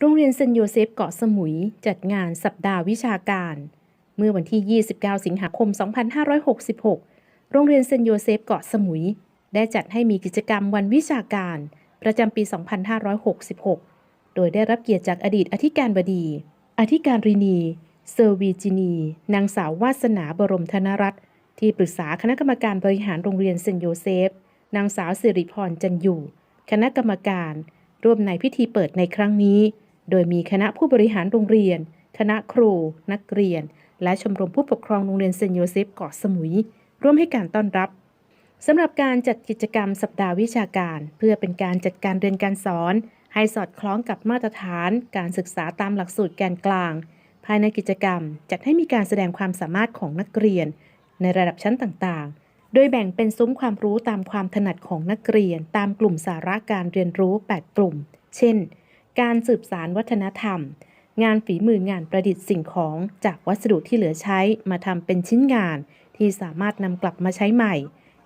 โรงเรียนเซนโยเซฟเกาะสมุยจัดงานสัปดาห์วิชาการ เมื่อวันที่ 29 สิงหาคม 2566 โรงเรียนเซนโยเซฟเกาะสมุย ได้จัดให้มีกิจกรรมวันวิชาการ ประจำปี 2566 โดยได้รับเกียรติจากอดีตอธิการบดี อธิการรีนี เซอร์วีจินี นางสาววาสนาบรมธนรัตน์ที่ปรึกษาคณะกรรมการบริหารโรงเรียนเซนโยเซฟ นางสาวสิริพรจันอยู่ คณะกรรมการ ร่วมในพิธีเปิดในครั้งนี้ โดยมีคณะผู้บริหารโรงเรียน คณะครู นักเรียน และชมรมผู้ปกครองโรงเรียนเซนโยเซฟเกาะสมุย ร่วมให้การต้อนรับสำหรับการจัดกิจกรรมสัปดาห์วิชาการ เพื่อเป็นการจัดการเรียนการสอน ให้สอดคล้องกับมาตรฐานการศึกษาตามหลักสูตรแกนกลาง ภายในกิจกรรมจัดให้มีการแสดงความสามารถของนักเรียน ในระดับชั้นต่างๆ โดยแบ่งเป็นซุ้มความรู้ตามความถนัดของนักเรียน ตามกลุ่มสาระการเรียนรู้ 8 กลุ่ม เช่น การสืบสารวัฒนธรรม งานฝีมืองานประดิษฐ์สิ่งของจากวัสดุที่เหลือใช้มาทำเป็นชิ้นงาน ที่สามารถนำกลับมาใช้ใหม่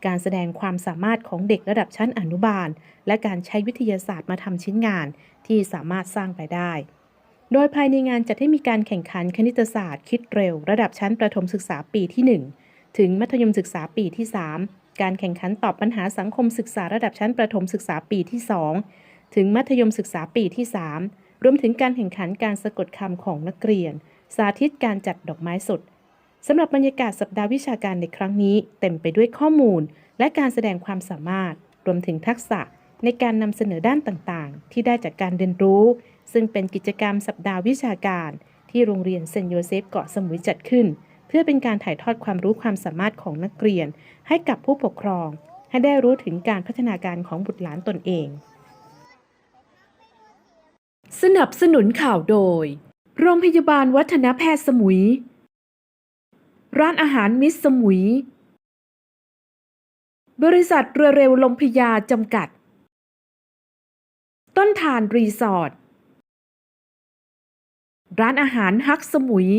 การแสดงความสามารถของเด็กระดับชั้นอนุบาล และการใช้วิทยาศาสตร์มาทำชิ้นงาน ที่สามารถสร้างรายได้ โดยภายในงานจะได้มีการแข่งขันคณิตศาสตร์ คิดเร็ว ระดับชั้นประถมศึกษาปีที่ 1 ถึงมัธยมศึกษาปีที่ 3 การแข่งขันตอบปัญหาสังคมศึกษาระดับชั้นประถมศึกษาปีที่ 2 ถึงมัธยมศึกษาปีที่ 3 รวมถึงการแข่งขันการสะกดคำของนักเรียน สาธิตการจัดดอกไม้สดสำหรับบรรยากาศสัปดาห์วิชาการในครั้งนี้ เต็มไปด้วยข้อมูล และการแสดงความสามารถ รวมถึงทักษะในการนำเสนอด้านต่างๆ ที่ได้จากการเรียนรู้ ซึ่งเป็นกิจกรรมสัปดาห์วิชาการ ที่โรงเรียนเซนโยเซฟเกาะสมุยจัดขึ้น เพื่อเป็นการถ่ายทอดความรู้ความสามารถของนักเรียน ให้กับผู้ปกครอง ให้ได้รู้ถึงการพัฒนาการของบุตรหลานตนเอง สนับสนุนข่าวโดย โรงพยาบาลวัฒนแพทย์สมุย ร้านอาหารมิสสมุย บริษัทเรือเร็วลมพยาจำกัด ต้นทานรีสอร์ท ร้านอาหารฮักสมุย